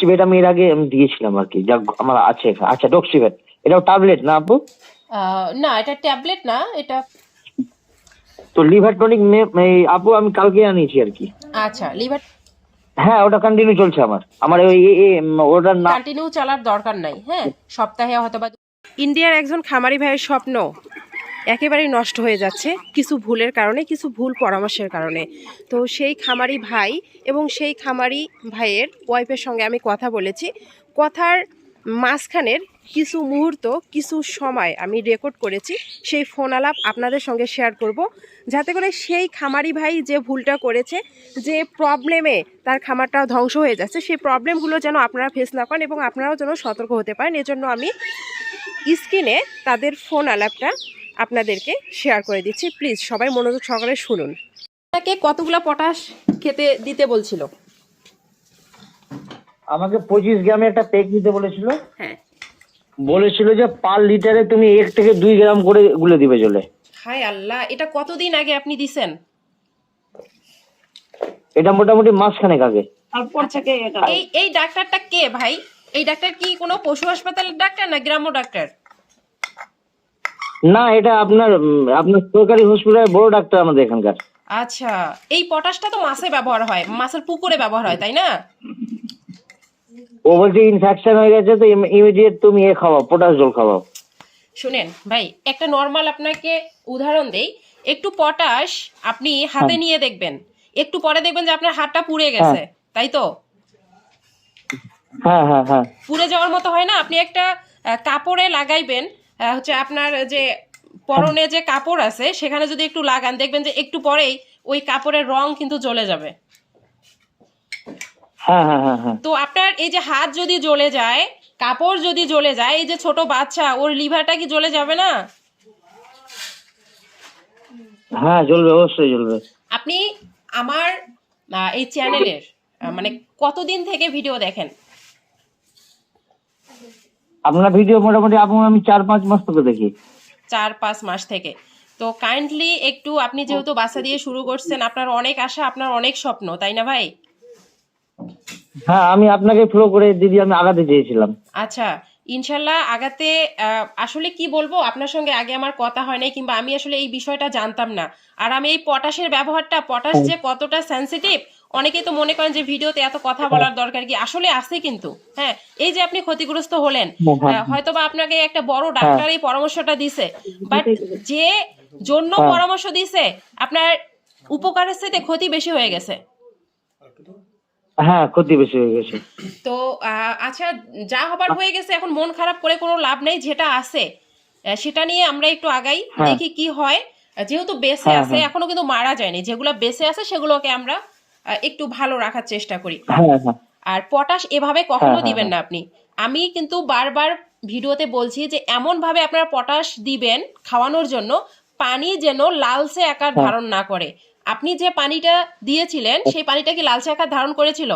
ডক্সিভেট আমি এর আগে আমি দিয়েছিলাম আর কি যা আমার আছে। আচ্ছা ডক্সিভেট এটাও ট্যাবলেট না আপু? না এটা ট্যাবলেট না এটা তো লিভার টনিক আপু আমি কালকে আনিয়েছি আর কি। আচ্ছা লিভার হ্যাঁ ওটা কন্টিনিউ চলছে আমার। আমার ওই এ- উম, কন্টিনিউ চলার দরকার নাই হ্যাঁ? সপ্তাহে হয়তো বা ইন্ডিয়ার একজন খামারি ভাইয়ের স্বপ্ন একেবারেই নষ্ট হয়ে যাচ্ছে কিছু ভুলের কারণে, কিছু ভুল পরামর্শের কারণে। তো সেই খামারি ভাই এবং সেই খামারি ভাইয়ের ওয়াইফের সঙ্গে আমি কথা বলেছি। কথার মাঝখানের কিছু মুহূর্ত, কিছু সময় আমি রেকর্ড করেছি। সেই ফোন আলাপ আপনাদের সঙ্গে শেয়ার করব। যাতে করে সেই খামারি ভাই যে ভুলটা করেছে, যে প্রবলেমে তার খামারটা ধ্বংস হয়ে যাচ্ছে, সেই প্রবলেমগুলো যেন আপনারা ফেস না করেন এবং আপনারাও যেন সতর্ক হতে পারেন। এজন্য আমি স্ক্রিনে তাদের ফোন আলাপটা আপনাদেরকে শেয়ার করে দিচ্ছি। প্লিজ সবাই মনোযোগ সহকারে শুনুন। তাকে কতগুলো পটাশ খেতে দিতে বলছিল? আমাকে পঁচিশ গ্রামে একটা পেক দিতে বলেছিল। হ্যাঁ। বলেছিল যে পার লিটারে তুমি এক থেকে দুই গ্রাম করে গুলে দিবে জলে। হায় আল্লাহ এটা কতদিন আগে আপনি দিছেন? এটা মোটামুটি মাসখানেক আগে। এই এই ডাক্তারটা কে ভাই? এই ডাক্তার কি কোনো পশু হাসপাতালের ডাক্তার না গ্রাম্য ডাক্তার? না এটা আপনার আপনার সরকারি হসপিটালে বড় ডাক্তার আমাদের এখানকার। আচ্ছা এই পটাশটা তো মাছে ব্যবহার হয় মাছের পুকুরে ব্যবহার হয় তাই না? ও বলছে ইনফেকশন হয়ে গেছে তো ইমিডিয়েট তুমি এ খাওয়াও পটাশ জল খাওয়াও। শুনেন ভাই একটা নর্মাল আপনাকে উদাহরণ দেই একটু পটাশ আপনি হাতে নিয়ে দেখবেন একটু পরে দেখবেন যে আপনার হাতটা পুড়ে গেছে তাই তো? হ্যাঁ হ্যাঁ হ্যাঁ। পুড়ে যাওয়ার মতো হয় না আপনি একটা কাপড়ে লাগাইবেন হচ্ছে আপনার যে পরনে যে কাপড় আছে সেখানে যদি একটু লাগান দেখবেন যে একটু পরেই ওই কাপড়ের রং কিন্তু জ্বলে যাবে। হ্যাঁ হ্যাঁ হ্যাঁ তো আপনার এই যে হাত যদি জ্বলে যায় কাপড় যদি জ্বলে যায় এই যে ছোট বাচ্চা ওর লিভারটা কি জ্বলে যাবে না? হ্যাঁ জ্বলবে অবশ্যই জ্বলবে। আপনি আমার এই চ্যানেলের মানে কতদিন থেকে ভিডিও দেখেন? আপনার ভিডিও মোটামুটি আপনার আমি চার পাঁচ মাস থেকে দেখি। চার পাঁচ মাস থেকে। তো কাইন্ডলি একটু আপনি যেহেতু বাসা দিয়ে শুরু করছেন আপনার অনেক আশা আপনার অনেক স্বপ্ন তাই না ভাই? হ্যাঁ আমি আপনাকে ফ্লো করে দিদি আমি আগাতে চেয়েছিলাম। আচ্ছা ইনশাল্লাহ আগাতে আসলে কি বলব আপনার সঙ্গে আগে আমার কথা হয় নাই কিংবা আমি আসলে এই বিষয়টা জানতাম না। আর আমি এই পটাশের ব্যবহারটা পটাশ যে কতটা সেন্সিটিভ অনেকেই তো মনে করেন যে ভিডিওতে এত কথা বলার দরকার কি? আসলে আছে কিন্তু হ্যাঁ। এই যে আপনি ক্ষতিগ্রস্ত হলেন হ্যাঁ, হয়তো বা আপনাকে একটা বড় ডাক্তার এই পরামর্শটা দিছে বাট যে জন্য হ্যাঁ। পরামর্শ দিছে আপনার উপকারের সাথে ক্ষতি বেশি হয়ে গেছে। হ্যাঁ ক্ষতি বেশি হয়ে গেছে। তো আচ্ছা যা হবার হয়ে গেছে এখন মন খারাপ করে কোনো লাভ নেই যেটা আছে সেটা নিয়ে আমরা একটু আগাই হ্যাঁ। দেখি কি হয়। যেহেতু বেঁচে হ্যাঁ, আছে হ্যাঁ। এখনও কিন্তু মারা যায়নি। যেগুলো বেঁচে আছে সেগুলোকে আমরা একটু ভালো রাখার চেষ্টা করি। হ্যাঁ হ্যাঁ। আর পটাশ এভাবে কখনো হ্যাঁ, দিবেন না আপনি। আমি কিন্তু বারবার ভিডিওতে বলছি যে এমন ভাবে আপনার পটাশ দিবেন খাওয়ানোর জন্য পানি যেন লালচে আকার। ধারণ না করে। আপনি যে পানিটা দিয়েছিলেন সেই পানিটা কি লালচে আকার ধারণ করেছিল?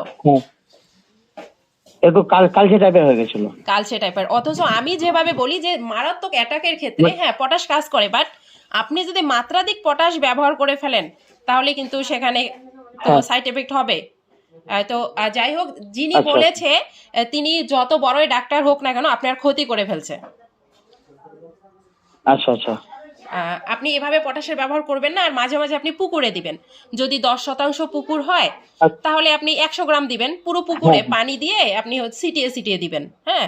একটু কাল কালচে টাইপের হয়ে গেছিল। কালচে টাইপের অথচ আমি যেভাবে বলি যে মারাত্মক অ্যাটাকের ক্ষেত্রে হ্যাঁ। পটাশ কাজ করে। বাট আপনি যদি মাত্রাধিক পটাশ ব্যবহার করে ফেলেন তাহলে কিন্তু সেখানে। সাইড এফেক্ট হবে। তো যাই হোক যিনি আচ্ছা। বলেছে তিনি যত বড়ই ডাক্তার হোক না কেন আপনার ক্ষতি করে ফেলছে। আচ্ছা আচ্ছা। আপনি এভাবে পটাশের ব্যবহার করবেন না আর মাঝে মাঝে আপনি পুকুরে দিবেন। যদি দশ শতাংশ পুকুর হয় আচ্ছা। তাহলে আপনি একশো গ্রাম দিবেন পুরো পুকুরে হ্যাঁ। পানি দিয়ে আপনি সিটিয়ে সিটিয়ে দিবেন হ্যাঁ।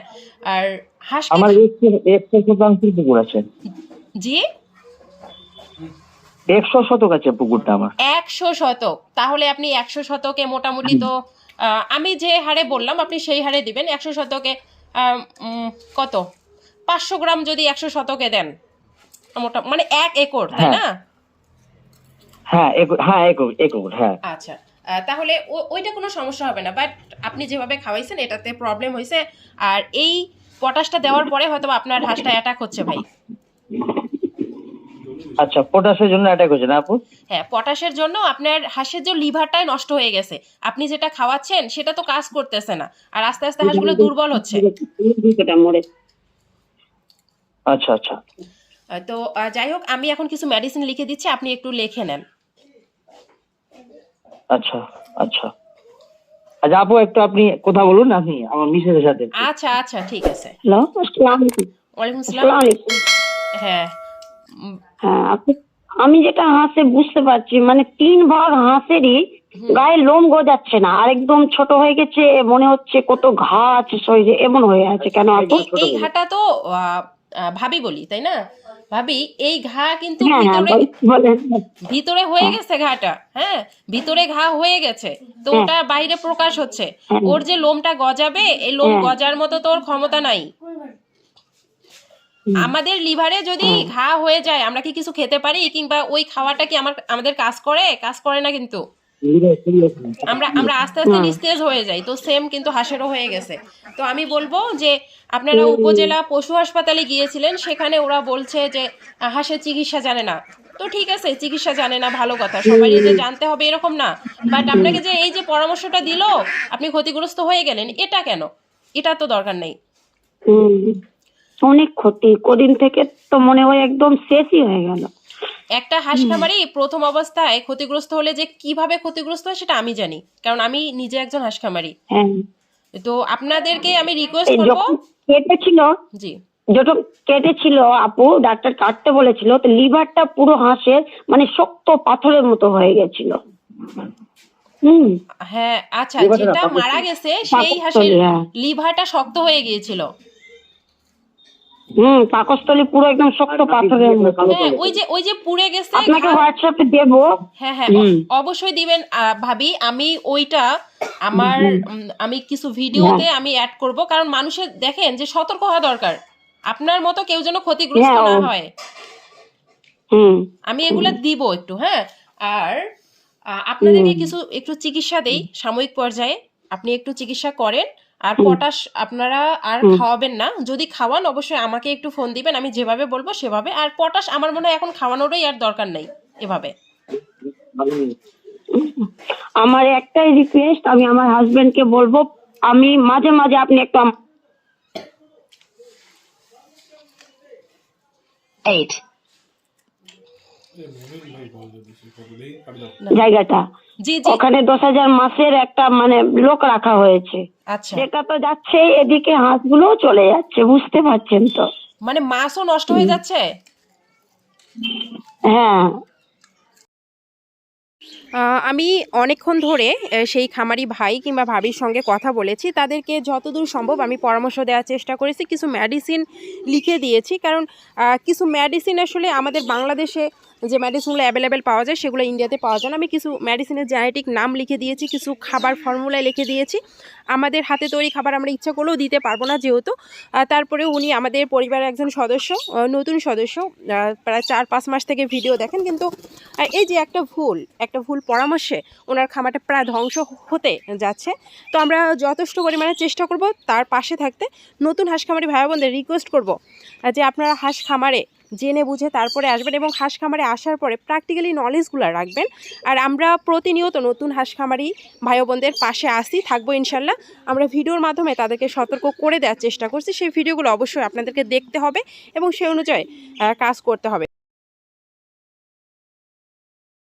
আর হাঁস আমার একশো একশো শতাংশ পুকুর আছে। জি? একশো শতক আছে পুকুরটা আমার। একশো শতক। তাহলে আপনি একশো শতকে মোটামুটি তো আমি যে হারে বললাম আপনি সেই হারে দিবেন। একশো শতকে কত? পাঁচশো গ্রাম যদি একশো শতকে দেন। মোটা মানে এক একর তাই না? হ্যাঁ। এক- হ্যাঁ একর একর হ্যাঁ। আচ্ছা। তাহলে ওইটা কোনো সমস্যা হবে না। বাট আপনি যেভাবে খাওয়াইছেন এটাতে প্রবলেম হয়েছে আর এই পটাশটা দেওয়ার পরে হয়তো আপনার হাঁসটা অ্যাটাক হচ্ছে ভাই। আচ্ছা পটাশের জন্য অ্যাটাক হচ্ছে না আপু? হ্যাঁ পটাশের জন্য আপনার হাঁসের যে লিভারটাই নষ্ট হয়ে গেছে। আপনি যেটা খাওয়াচ্ছেন সেটা তো কাজ করতেছে না। আর আস্তে আস্তে হাঁসগুলো দুর্বল হচ্ছে। আচ্ছা আচ্ছা। তো যাই হোক আমি এখন কিছু মেডিসিন লিখে দিচ্ছি আপনি একটু লিখে নেন। আচ্ছা আচ্ছা। আচ্ছা আপু একটু আপনি কথা বলুন আপনি আমার মিসেসের সাথে আচ্ছা আচ্ছা ঠিক আছে। হ্যালো আসসালামু আলাইকুম। ওয়ালাইকুম আসসালাম। আলাইকুম। হ্যাঁ হ্যাঁ। আমি যেটা হাঁসে বুঝতে পারছি মানে তিন ভাগ হাঁসেরই গায়ে লোম গজাচ্ছে না আর একদম ছোট হয়ে গেছে মনে হচ্ছে কত ঘা আছে শরীরে এমন হয়ে আছে কেন এই ঘাটা তো ভাবি বলি তাই না? ভাবি এই ঘা কিন্তু হ্যাঁ হ্যাঁ ভিতরে ভিতরে হয়ে গেছে ঘাটা হ্যাঁ? ভিতরে ঘা হয়ে গেছে তো হ্যাঁ। ওটা বাইরে প্রকাশ হচ্ছে। হ্যাঁ। ওর যে লোমটা গজাবে এই লোম হ্যাঁ। গজার মতো তোর ক্ষমতা নাই। আমাদের লিভারে যদি ঘা হয়ে যায় আমরা কি কিছু খেতে পারি? কিংবা ওই খাওয়াটা কি আমার আমাদের কাজ করে? কাজ করে না কিন্তু। আমরা আমরা আস্তে আস্তে নিস্তেজ হয়ে যাই। তো সেম কিন্তু হাঁসেরও হয়ে গেছে। তো আমি বলব যে আপনারা উপজেলা পশু হাসপাতালে গিয়েছিলেন সেখানে ওরা বলছে যে হাঁসের চিকিৎসা জানে না। তো ঠিক আছে চিকিৎসা জানে না ভালো কথা। সবারই যে জানতে হবে এরকম না। বাট আপনাকে যে এই যে পরামর্শটা দিল আপনি ক্ষতিগ্রস্ত হয়ে গেলেন এটা কেন? এটা তো দরকার নেই। অনেক ক্ষতি। কদিন থেকে তো মনে হয় একদম শেষই হয়ে গেল। একটা হাঁস খামারি প্রথম অবস্থায় ক্ষতিগ্রস্ত হলে যে কীভাবে ক্ষতিগ্রস্ত হয় সেটা আমি জানি কারণ আমি নিজে একজন হাঁস খামারি। হ্যাঁ। তো আপনাদেরকে আমি রিকোয়েস্ট করব কেটেছিল জি। যখন কেটেছিল আপু ডাক্তার কাটতে বলেছিল তো লিভারটা পুরো হাঁসের মানে শক্ত পাথরের মতো হয়ে গেছিল। হুম। হ্যাঁ আচ্ছা যেটা মারা গেছে সেই হাঁসের। লিভারটা শক্ত হয়ে গিয়েছিল। হুম পাকস্থলী পুরো একদম শক্ত পাথরের হ্যাঁ ওই যে ওই যে পুড়ে গেছে আপনাকে হোয়াটসঅ্যাপে দেবো। হ্যাঁ হ্যাঁ অবশ্যই দিবেন। ভাবি আমি ওইটা আমার আমি কিছু ভিডিওতে আমি অ্যাড করব কারণ মানুষের দেখেন যে সতর্ক হওয়া দরকার। আপনার মতো কেউ যেন ক্ষতিগ্রস্ত হ্যাঁ, না হয়। হুম। আমি এগুলো দিব একটু হ্যাঁ। আর আপনাদেরকে কিছু একটু চিকিৎসা দেই সাময়িক পর্যায়ে। আপনি একটু চিকিৎসা করেন। আর পটাশ আপনারা আর খাওয়াবেন না। যদি খাওয়ান অবশ্যই আমাকে একটু ফোন দিবেন আমি যেভাবে বলব সেভাবে। আর পটাশ আমার মনে হয় এখন খাওয়ানোরই আর দরকার নেই এভাবে। আমার একটাই রিকোয়েস্ট আমি আমার হাজবেন্ডকে বলব আমি মাঝে মাঝে আপনি একটু eight, জায়গাটা। ওখানে দশ হাজার মাসের একটা মানে লোক রাখা হয়েছে। আচ্ছা। সেটা তো যাচ্ছে এদিকে হাঁসগুলো চলে যাচ্ছে বুঝতে পারছেন তো। মানে মাছও নষ্ট হয়ে যাচ্ছে? হ্যাঁ। আমি অনেকক্ষণ ধরে সেই খামারি ভাই কিংবা ভাবির সঙ্গে কথা বলেছি। তাদেরকে যতদূর সম্ভব আমি পরামর্শ দেওয়ার চেষ্টা করেছি। কিছু মেডিসিন লিখে দিয়েছি। কারণ কিছু মেডিসিন আসলে আমাদের বাংলাদেশে যে মেডিসিনগুলো অ্যাভেলেবেল পাওয়া যায়, সেগুলো ইন্ডিয়াতে পাওয়া যায় না। আমি কিছু মেডিসিনের জেনেটিক নাম লিখে দিয়েছি, কিছু খাবার ফর্মুলায় লিখে দিয়েছি। আমাদের হাতে তৈরি খাবার আমরা ইচ্ছা করলেও দিতে পারব না যেহেতু। তারপরে উনি আমাদের পরিবারের একজন সদস্য নতুন সদস্য। প্রায় চার পাঁচ মাস থেকে ভিডিও দেখেন। কিন্তু আহ, এই যে একটা ভুল একটা ভুল পরামর্শে ওনার খামারটা প্রায় ধ্বংস হতে যাচ্ছে তো আমরা যথেষ্ট পরিমাণে চেষ্টা করব তার পাশে থাকতে। নতুন হাঁস খামারি ভাই বোনদের রিকোয়েস্ট করব যে আপনারা হাঁস খামারে জেনে বুঝে তারপরে আসবেন এবং হাঁস খামারে আসার পরে প্র্যাকটিক্যালি নলেজগুলো রাখবেন। আর আমরা প্রতিনিয়ত নতুন হাঁস খামারি ভাই বোনদের পাশে আসি থাকব ইনশাল্লাহ। আমরা ভিডিওর মাধ্যমে তাদেরকে সতর্ক করে দেওয়ার চেষ্টা করছি। সেই ভিডিওগুলো অবশ্যই আপনাদেরকে দেখতে হবে এবং সেই অনুযায়ী কাজ করতে হবে।